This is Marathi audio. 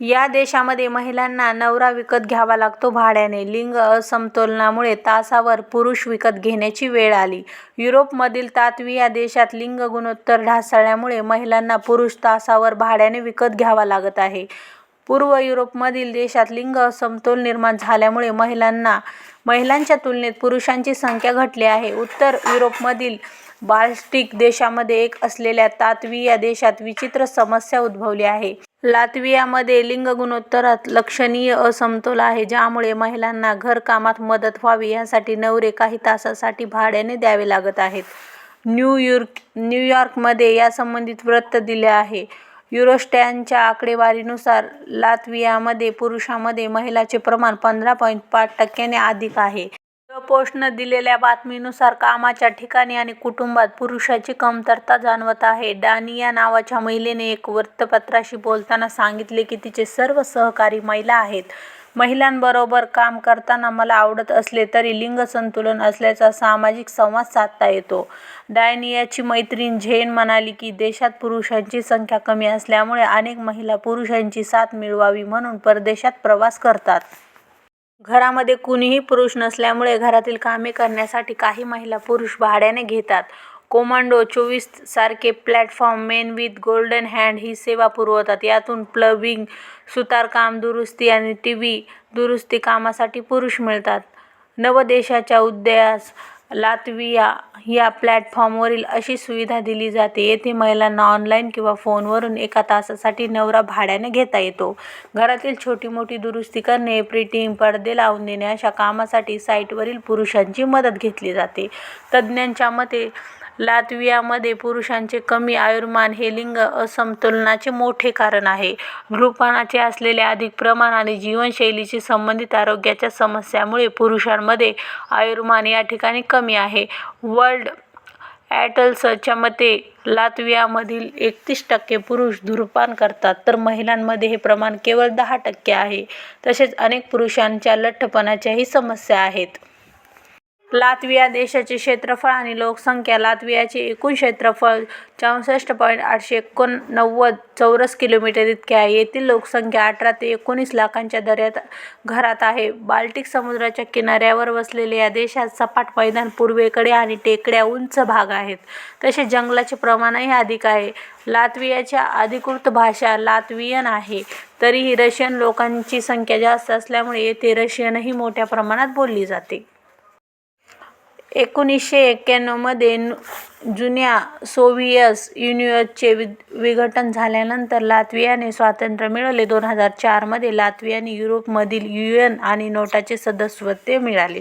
या देशामध्ये महिलांना नवरा विकत घ्यावा लागतो भाड्याने. लिंग असमतोलनामुळे तासावर पुरुष विकत घेण्याची वेळ आली. युरोपमधील लात्व्हिया देशात लिंग गुणोत्तर ढासळल्यामुळे महिलांना पुरुष तासावर भाड्याने विकत घ्यावा लागत आहे. पूर्व युरोपमधील देशात लिंग असमतोल निर्माण झाल्यामुळे महिलांना महिलांच्या तुलनेत पुरुषांची संख्या घटली आहे. उत्तर युरोपमधील बाल्टिक देशामध्ये एक असलेल्या लात्व्हिया देशात विचित्र समस्या उद्भवली आहे. लात्व्हियामध्ये लिंग गुणोत्तरात लक्षणीय असमतोल आहे, ज्यामुळे महिलांना घरकामात मदत व्हावी यासाठी नवरे काही तासांसाठी भाड्याने द्यावे लागत आहेत. न्यूयॉर्कमध्ये यासंबंधित वृत्त दिले आहे. युरोस्टॅटच्या आकडेवारीनुसार लात्व्हियामध्ये पुरुषांमध्ये महिलांचे प्रमाण पंधरा पॉइंट पाच टक्क्यांनी अधिक आहे. द पोस्टनं दिलेल्या बातमीनुसार कामाच्या ठिकाणी आणि कुटुंबात पुरुषाची कमतरता जाणवत आहे. डानिया नावाच्या महिलेने एका वृत्तपत्राशी बोलताना सांगितले की तिचे सर्व सहकारी महिला आहेत. महिलांबरोबर काम करताना मला आवडत असले तरी लिंग संतुलन असल्याचा सामाजिक संवाद साधता येतो. डायनियाची मैत्रीण झेन म्हणाली की देशात पुरुषांची संख्या कमी असल्यामुळे अनेक महिला पुरुषांची साथ मिळवावी म्हणून परदेशात प्रवास करतात. घरामध्ये कुणीही पुरुष नसल्यामुळे घरातील कामे करण्यासाठी काही महिला पुरुष भाड्याने घेतात. कोमांडो चोवीस सारखे platform men with golden hand ही सेवा पुरवतात. यातून प्लंबिंग, सुतारकाम, दुरुस्ती आणि टीव्ही दुरुस्ती कामासाठी पुरुष मिळतात. नवदेशाच्या उदयास लातविया या प्लॅटफॉर्मवरील अशी सुविधा दिली जाते. येथे महिलांना ऑनलाईन किंवा फोनवरून एका तासासाठी नवरा भाड्याने घेता येतो. घरातील छोटी-मोठी दुरुस्ती करणे, प्रिटिंग पडदे लावून देणे अशा कामासाठी साईटवरील पुरुषांची मदत घेतली जाते. तज्ज्ञांच्या मते, लात्व्हियामध्ये पुरुषांचे कमी आयुर्मान हे लिंग असमतोलनाचे मोठे कारण आहे. धूम्रपानाचे असलेले अधिक प्रमाण आणि जीवनशैलीशी संबंधित आरोग्याच्या समस्यांमुळे पुरुषांमध्ये आयुर्मान याठिकाणी कमी आहे. वर्ल्ड ॲटलसच्या मते, लात्व्हियामधील एकतीस टक्के पुरुष धूम्रपान करतात तर महिलांमध्ये हे प्रमाण केवळ दहा टक्के आहे. तसेच अनेक पुरुषांच्या लठ्ठपणाच्याही समस्या आहेत. लात्व्हिया देशाचे क्षेत्रफळ आणि लोकसंख्या लात्व्हियाचे एकूण क्षेत्रफळ चौसष्ट पॉईंट आठशे एकोणनव्वद चौरस किलोमीटर इतके आहे. येथील लोकसंख्या अठरा ते एकोणीस लाखांच्या दर्यात घरात आहे. बाल्टिक समुद्राच्या किनाऱ्यावर वसलेल्या या देशात सपाट मैदान, पूर्वेकडे आणि टेकड्या, उंच भाग आहेत. तसे जंगलाचे प्रमाणही अधिक आहे. लात्व्हियाची अधिकृत भाषा लातवियन आहे. तरीही रशियन लोकांची संख्या जास्त असल्यामुळे येथे रशियनही मोठ्या प्रमाणात बोलली जाते. एकोणीसशे एक्याण्णवमध्ये जुन्या सोव्हिएत युनियनचे विघटन झाल्यानंतर लात्व्हियाने स्वातंत्र्य मिळवले. दोन हजार चारमध्ये लात्व्हियाने युरोपमधील युएन आणि नोटाचे सदस्यत्व मिळाले